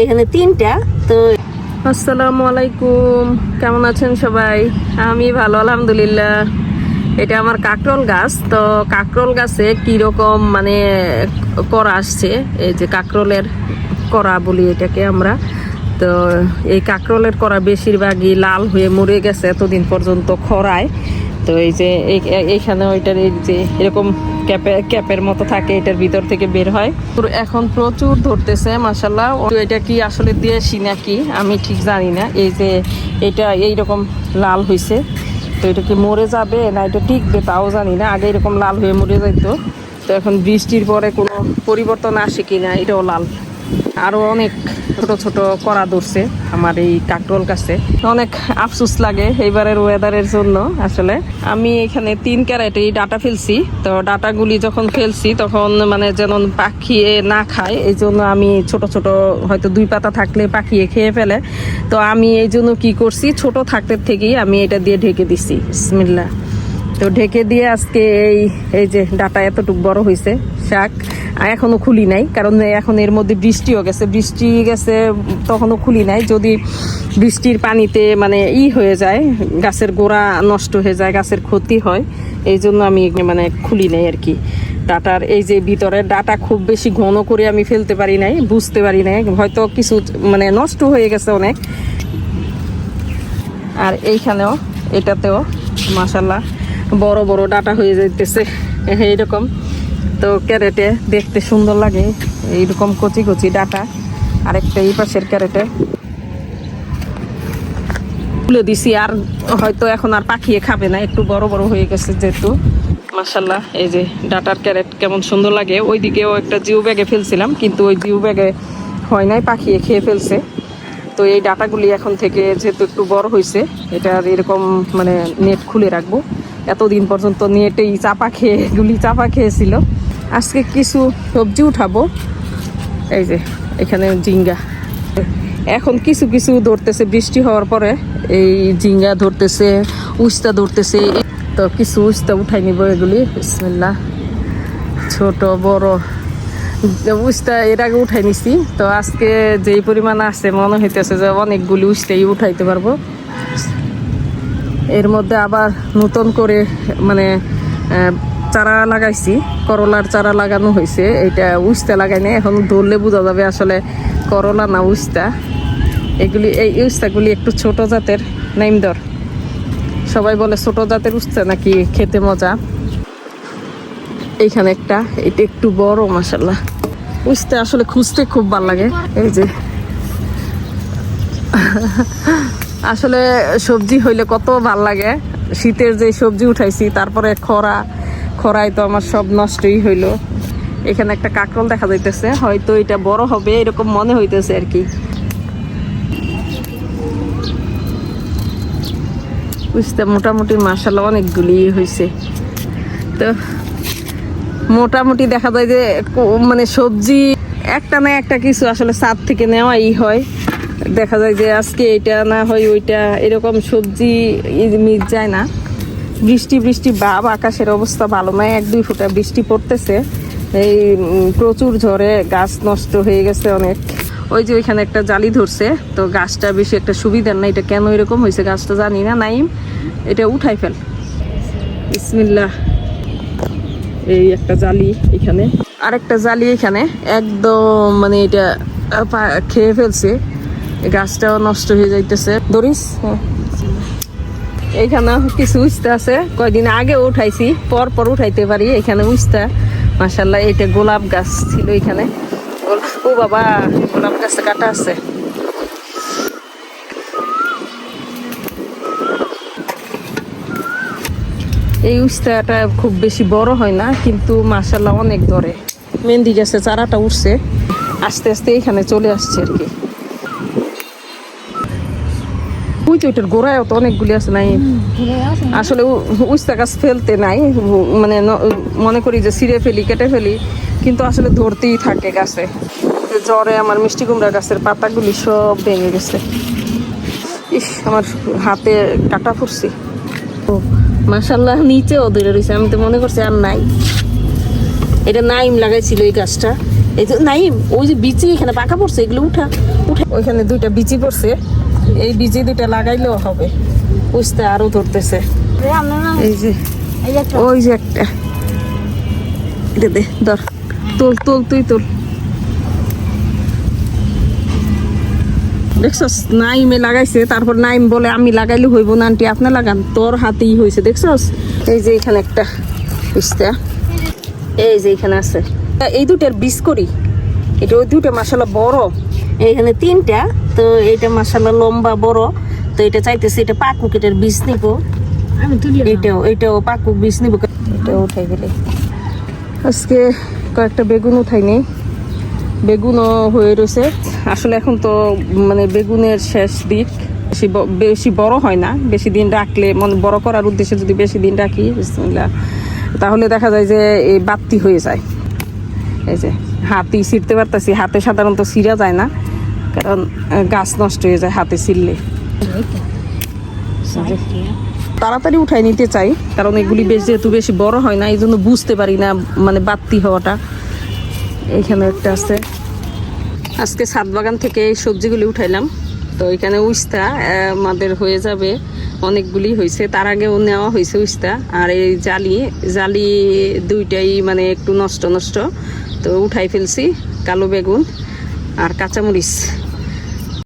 এখানে তিনটা, তো আসসালামু আলাইকুম। কেমন আছেন সবাই? আমি ভালো, আলহামদুলিল্লাহ। এটা আমার কাকরল গাছ। তো কাকরল গাছে কীরকম মানে করা আসছে? এই যে কাকরলের করা বলি এটাকে আমরা। তো এই কাকরলের করা বেশিরভাগই লাল হয়ে মরে গেছে এতদিন পর্যন্ত খরায়। তো এই যে এই- এইখানে ওইটার এই যে এরকম ক্যাপে, ক্যাপের মতো থাকে, এটার ভিতর থেকে বের হয়। এখন প্রচুর ধরতেছে মাসাল্লাহ এটা কি আসলে দেশি নাকি? আমি ঠিক জানি না। এই যে এটা এইরকম লাল হয়েছে তো এটা কি মরে যাবে না এটা টিকবে তাও জানি না। আগে এরকম লাল হয়ে মরে যাইতো। তো এখন বৃষ্টির পরে কোনো পরিবর্তন আসে কি না এটাও লাল। আরও অনেক ছোট ছোট করা ধরছে আমার এই কাকরোল কাছে অনেক আফসোস লাগে এইবারের ওয়েদারের জন্য আসলে। আমি এখানে তিন ক্যারেট এই ডাটা ফেলছি, তো ডাটাগুলি যখন ফেলছি তখন মানে যেন পাখিয়ে না খায় এই জন্য আমি ছোট ছোট হয়তো দুই পাতা থাকলে পাখিয়ে খেয়ে ফেলে। তো আমি এই জন্য কি করছি, ছোট থাকতে থেকেই আমি এটা দিয়ে ঢেকে দিছি। বিসমিল্লাহ। তো ঢেকে দিয়ে আজকে এই এই যে ডাটা এতটুকু বড় হয়েছে শাক, আর এখনও খুলি নাই, কারণ এখন এর মধ্যে বৃষ্টিও গেছে। বৃষ্টি গেছে, তখনও খুলি নাই। যদি বৃষ্টির পানিতে মানে ই হয়ে যায়, গাছের গোড়া নষ্ট হয়ে যায়, গাছের ক্ষতি হয়, এই জন্য আমি মানে খুলি নাই আর কি। ডাটার এই যে ভিতরে ডাটা খুব বেশি ঘন করে আমি ফেলতে পারি নাই, বুঝতে পারি নাই। হয়তো কিছু মানে নষ্ট হয়ে গেছে অনেক। আর এইখানেও, এটাতেও মাসাল্লাহ বড় বড় ডাটা হয়ে যাইতেছে। এইরকম। তো ক্যারেটে দেখতে সুন্দর লাগে। এইরকম কচি কচি ডাটা। আরেকটা এই পাশের ক্যারেটে। তুলে দিছি আর হয়তো এখন আর পাখিয়ে খাবে না। একটু বড় বড় হয়ে গেছে যেহেতু। মাসাল্লাহ এই যে ডাটার ক্যারেট কেমন সুন্দর লাগে। ওইদিকেও একটা জিও ব্যাগে ফেলছিলাম, কিন্তু ওই জিও ব্যাগে হয় নাই, পাখিয়ে খেয়ে ফেলছে। তো এই ডাটাগুলি এখন থেকে যেহেতু একটু বড় হয়েছে এটা এরকম মানে নেট খুলে রাখব। এতদিন পর্যন্ত নেটেই চাপা খেয়ে এগুলি চাপা খেয়েছিল। আজকে কিছু সবজি উঠাবো। এই যে, এখানে জিঙ্গা এখন কিছু কিছু ধরতেছে, বৃষ্টি হওয়ার পরে এই জিঙ্গা ধরতেছে, উস্তা ধরতেছে। তো কিছু উস্তা উঠাই নিব এগুলি। বিসমিল্লাহ। ছোট, বড়। উস্তা এর আগে উঠাই নিছি। তো আজকে যেই পরিমাণ আছে, মনে হইতেছে যে অনেকগুলি উস্তাই উঠাইতে পারব। এর মধ্যে আবার নতুন করে মানে চারা লাগাইছি। করলার চারা লাগানো হয়েছে এটা উস্তা লাগাই নাই। এখন ধরলে বোঝা যাবে আসলে করলা না উস্তা। এগুলি, এই উস্তাগুলি একটু ছোট জাতের। নাইমদর সবাই বলে ছোট জাতের উস্তা নাকি খেতে মজা? এইখানে একটা, এটা একটু বড় মাসাল্লাহ উস্তে আসলে খুঁজতে খুব ভালো লাগে। এই যে। আসলে সবজি হইলে কত ভালো লাগে। শীতের যে সবজি উঠাইছি, তারপরে খরা, খরায় তো আমার সব নষ্টই হইল। এখানে একটা কাকরল দেখা যাইতেছে, হয়তো এটা বড় হবে, এরকম মনে হইতেছে আর কি। বুঝতে মোটামুটি মাসাল্লাহ অনেকগুলি হয়েছে তো মোটামুটি দেখা যায় যে মানে সবজি একটা না একটা কিছু আসলে ছাদ থেকে নেওয়াই হয়। দেখা যায় যে আজকে এটা না হয় ওইটা, এরকম সবজি মিট যায় না। বৃষ্টি বৃষ্টি ভাব আকাশের অবস্থা ভালো নয় এক, দুই ফুটা বৃষ্টি পড়তেছে। এই প্রচুর ঝড়ে গাছ নষ্ট হয়ে গেছে অনেক। ওই যে ওইখানে একটা জালি ধরছে, তো গাছটা বেশি একটা সুবিধার না এটা কেন এরকম হয়েছে গাছটা জানি না। নাইম, এটা উঠাই ফেল। বিসমিল্লাহ। এই একটা জালি এখানে। আরেকটা জালি এখানে। একদম মানে এটা খেয়ে ফেলছে। গাছটাও নষ্ট হয়ে যাইতেছে। হ্যাঁ। এইখানে কিছু উস্তা আছে। কয়দিন আগে উঠাইছি পর পর উঠাইতে পারি, এখানে উস্তা মাসাল্লাহ এটা গোলাপ গাছ ছিল এখানে। ও বাবা, গোলাপ গাছে কাটা আছে। এই উস্তাটা খুব বেশি বড় হয় না, কিন্তু মাসাল্লাহ অনেক ধরে। মেহেন্দি গাছে চারাটা উঠছে। আস্তে আস্তে এখানে চলে আসছে আর কি। ওই তো ওইটার গোড়ায়ও তো অনেকগুলি আছে নাই? আসলে উস্তা গাছ ফেলতে নাই মানে মনে করি যে ছিঁড়ে ফেলি কেটে ফেলি কিন্তু আসলে ধরতেই থাকে গাছে। জ্বরে আমার মিষ্টি কুমড়া গাছের পাতাগুলি সব ভেঙে গেছে। ইস আমার হাতে কাটা ফুরছি ও মাসাল্লাহ নিচেও ধরে রয়েছে আমি তো মনে করছি আর নাই। এটা নাইম লাগাইছিল এই গাছটা। এই যে নাইম ওই যে বিচি এখানে পাকা পড়ছে এগুলো উঠা উঠা ওইখানে দুইটা বিচি পড়ছে। এই বিচি দুইটা লাগাইলেও হবে। বুঝতে আরও ধরতেছে। এই যে, ওই যে একটা। এটা দে, ধর। তোল তোল, তুই তোল। দেখছস? নাইমে লাগাইছে, তারপর নাইম বলে, আমি লাগাইলে হইব না আন্টি, আপনি লাগান। তোর হাতেই হয়েছে দেখছস? এই যে এখানে একটা পিস্তা এই যে এখানে আছে। এই দুটার বিষ করি এটা ওই দুটা মাসালা বড়। এইখানে তিনটা তো এইটা মাসালা লম্বা বড়। তো এটা চাইতেছি এটা পাকুক এটার বীজ নিব। এটাও এটাও পাকুক বীজ নিব। এটাও উঠাই গেলে আজকে কয়েকটা বেগুন উঠাইনি বেগুনও হয়ে রয়েছে। আসলে এখন তো মানে বেগুনের শেষ দিক। বেশি বেশি বড় হয় না। বেশি দিন রাখলে মানে বড় করার উদ্দেশ্যে যদি বেশি দিন রাখি বিসমিল্লাহ, তাহলে দেখা যায় যে এই বাত্তি হয়ে যায়। এই যে হাতি ছিঁড়তে পারতেছি। হাতে সাধারণত ছিঁড়া যায় না। কারণ গাছ নষ্ট হয়ে যায় হাতে ছিঁড়লে তাড়াতাড়ি উঠাই নিতে চাই, কারণ এগুলি বেশ যেহেতু বেশি বড় হয় না এই জন্য বুঝতে পারি না মানে বাত্তি হওয়াটা। এইখানে একটা আছে। আজকে ছাদ বাগান থেকে এই সবজিগুলি উঠাইলাম। তো এখানে উস্তা আমাদের হয়ে যাবে অনেকগুলি হয়েছে তার আগেও নেওয়া হয়েছে উস্তা, আর এই জালি জালি দুইটাই মানে একটু নষ্ট নষ্ট। তো উঠাই ফেলছি, কালো বেগুন আর কাঁচামরিচ।